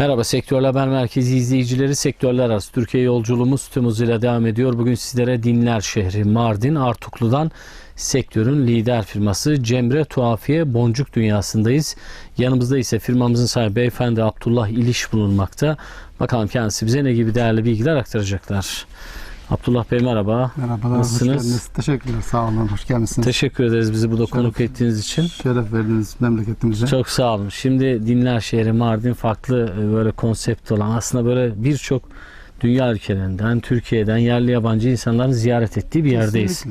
Merhaba Sektörler Haber Merkezi izleyicileri. Sektörler arası Türkiye yolculuğumuz tüm hızıyla devam ediyor. Bugün sizlere Dinler şehri Mardin Artuklu'dan sektörün lider firması Cemre Tuhafiye Boncuk Dünyası'ndayız. Yanımızda ise firmamızın sahibi beyefendi Abdullah İliş bulunmakta. Bakalım kendisi bize ne gibi değerli bilgiler aktaracaklar. Abdullah Bey merhaba. Merhabalar, Nasılsınız? hoş geldiniz. Teşekkürler, sağ olun, hoş gelmişsiniz. Teşekkür ederiz bizi burada Şeref- konuk ettiğiniz için. Şeref verdiniz memleketimize. Çok sağ olun. Şimdi Dinler Şehri Mardin farklı e, böyle konsept olan aslında böyle birçok dünya ülkelerinden, Türkiye'den yerli yabancı insanların ziyaret ettiği bir yerdeyiz.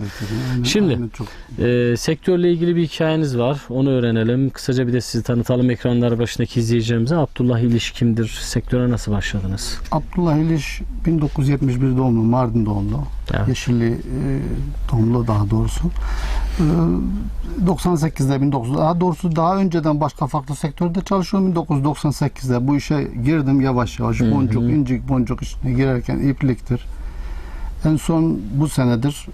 Aynen, Şimdi- aynen çok. E, sektörle ilgili bir hikayeniz var. Onu öğrenelim. Kısaca bir de sizi tanıtalım ekranlar başındaki izleyicilerimize. Abdullah İliş kimdir? Sektöre nasıl başladınız? Abdullah İliş 1971 doğumlu, Mardin doğumlu. Evet. Yeşilli e, doğumlu daha doğrusu. E, 98'de 19 daha doğrusu daha önceden başka farklı sektörde çalışıyorum. 1998'de bu işe girdim yavaş yavaş. Boncuk, incik, boncuk işine girerken ipliktir. En son bu senedir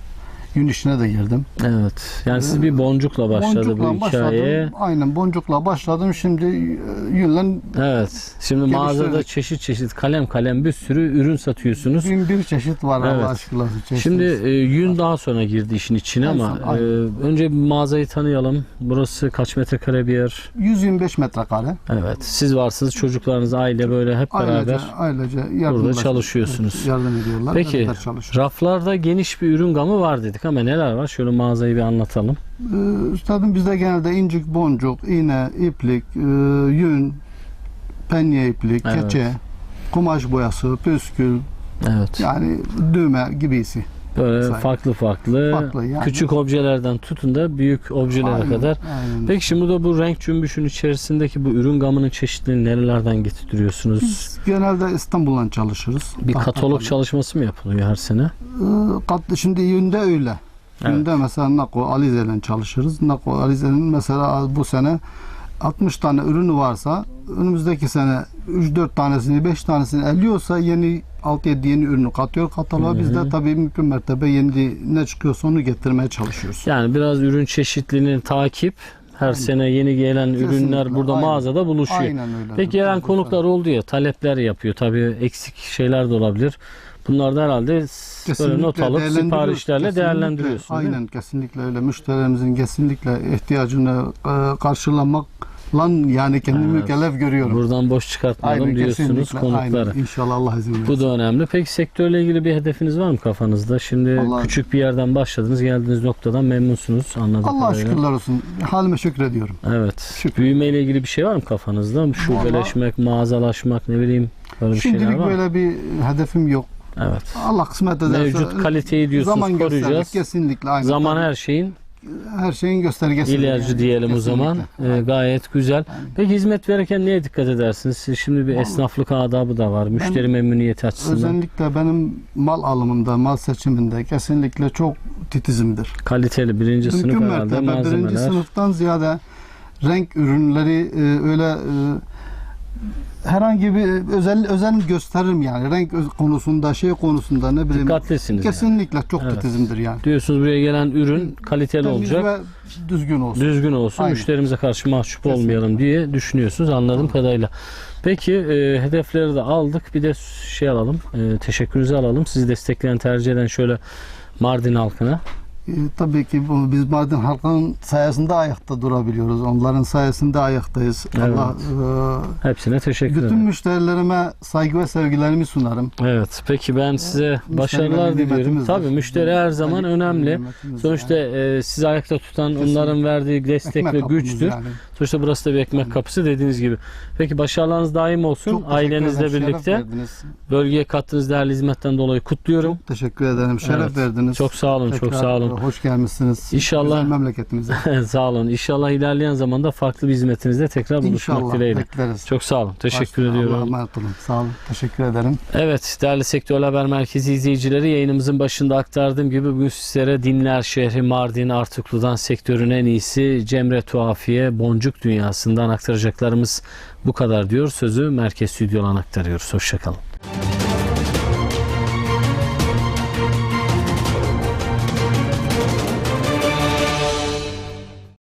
yün işine de girdim. Evet. Yani siz bir boncukla başladı boncukla bu hikaye. başladım. Aynen boncukla başladım. Şimdi yünle Evet. Şimdi mağazada çeşit çeşit kalem kalem bir sürü ürün satıyorsunuz. bin bir çeşit var Evet. Allah aşkına. Çeşit. Şimdi e, yün daha sonra girdi işin içine ama aynen. e, önce mağazayı tanıyalım. Burası kaç metrekare bir yer? 125 metrekare. Evet. Siz varsınız, çocuklarınız, aile böyle hep Ailece, beraber. ailece yardımlaş- çalışıyorsunuz. Yardım ediyorlar. Peki raflarda geniş bir ürün gamı var dedik ama neler var? Şöyle mağazayı bir anlatalım. Ee, üstadım bizde genelde incik, boncuk, iğne, iplik, e, yün, penye iplik, Evet. keçe, kumaş boyası, püskül, Evet. yani düğme gibisi. Böyle Sayın. farklı farklı, Farklı yani. küçük objelerden tutun da büyük objelere Aynen, kadar. aynen. Peki şimdi burada bu renk cümbüşün içerisindeki bu ürün gamının çeşitlerini nerelerden getiriyorsunuz? Biz genelde İstanbul'dan çalışırız. Bir Tahta katalog kalem. çalışması mı yapılıyor her sene? Ee, şimdi yünde öyle. Evet. Mesela Nako Alize'yle çalışırız. Nako Alize'nin mesela bu sene 60 tane ürünü varsa önümüzdeki sene 3-4 tanesini 5 tanesini eliyorsa yeni 6-7 yeni ürünü katıyor kataloğa. Biz de tabii mümkün mertebe yeni ne çıkıyorsa onu getirmeye çalışıyoruz. Yani biraz ürün çeşitliliğini takip, her sene yeni gelen Kesinlikle, ürünler burada aynen. mağazada buluşuyor. Aynen öyle. Peki gelen konuklar oldu ya, talepler yapıyor. Tabii eksik şeyler de olabilir. Bunlar da herhalde böyle not alıp siparişlerle Kesinlikle, değerlendiriyorsun. Aynen kesinlikle öyle. Müşterilerimizin kesinlikle ihtiyacını e, karşılamakla yani kendimi Evet. mükellef görüyorum. Buradan boş çıkartmayalım diyorsunuz kesinlikle, konuklara. Aynen. İnşallah Allah izin verirse. Bu da önemli. Peki sektörle ilgili bir hedefiniz var mı kafanızda? Şimdi Vallahi- küçük bir yerden başladınız, geldiğiniz noktadan memnunsunuz anladığım Allah kadarıyla. şükürler olsun. Halime şükrediyorum. Evet. Şükür. Büyümeyle ilgili bir şey var mı kafanızda? Şubeleşmek, mağazalaşmak ne bileyim böyle bir şeyler Şimdilik var mı? böyle bir hedefim yok. Evet. Allah kısmet ederse. Mevcut kaliteyi diyorsunuz zaman koruyacağız. Kesinlikle. Aynen. Zaman her şeyin her şeyin göstergesi. ilacı yani. diyelim o Kesinlikle. zaman. Ee, gayet güzel. Peki hizmet verirken neye dikkat edersiniz? Siz Şimdi bir Vallahi- esnaflık adabı da var. Müşteri memnuniyeti açısından. Özellikle benim mal alımımda, mal seçiminde kesinlikle çok titizimdir. Kaliteli birinci sınıf Mümkün herhalde mertebe birinci malzemeler. sınıftan ziyade renk ürünleri e, öyle e, herhangi bir özel özen gösteririm yani renk konusunda şey konusunda ne bileyim Dikkatlisiniz yani. kesinlikle çok Evet. titizimdir yani. Diyorsunuz buraya gelen ürün kaliteli Temiz olacak. ve düzgün olsun. Düzgün olsun. Aynen. Müşterimize karşı mahcup Kesinlikle. olmayalım diye düşünüyorsunuz anladığım kadarıyla. Peki e, hedefleri de aldık. Bir de şey alalım. E, teşekkürünüzü alalım. Sizi destekleyen, tercih eden şöyle Mardin halkına. E, tabii ki bu, biz Mardin halkının sayesinde ayakta durabiliyoruz. Onların sayesinde ayaktayız. Evet. Allah Hepsine e, teşekkür bütün ederim. müşterilerime saygı ve sevgilerimi sunarım. Evet. Peki ben size başarılar Müşterilerin diliyorum. Tabii müşteri her zaman Tabii, önemli. Sonuçta e, sizi ayakta tutan Kesinlikle. onların verdiği destek Ekmek ve güçtür. yani. Sonuçta burası da bir ekmek kapısı dediğiniz gibi. Peki başarılarınız daim olsun. Çok Ailenizle birlikte bölgeye kattığınız değerli hizmetten dolayı kutluyorum. Çok teşekkür ederim. Şeref Evet. verdiniz. Çok sağ olun, çok Tekrar sağ olun. Hoş gelmişsiniz. İnşallah- Güzel memleketimize. sağ olun. İnşallah ilerleyen zamanda farklı bir hizmetinizde tekrar buluşmak İnşallah dileğiyle. bekleriz. Çok sağ olun. Teşekkür Allah'a ediyorum. emanet olun. Sağ olun. Teşekkür ederim. Evet değerli Sektör Haber Merkezi izleyicileri yayınımızın başında aktardığım gibi bugün sizlere Dinler şehri Mardin Artuklu'dan sektörün en iyisi Cemre Tuhafiye Boncuk Dünyası'ndan aktaracaklarımız bu kadar diyor. Sözü Merkez Stüdyo'dan aktarıyoruz. Hoşçakalın.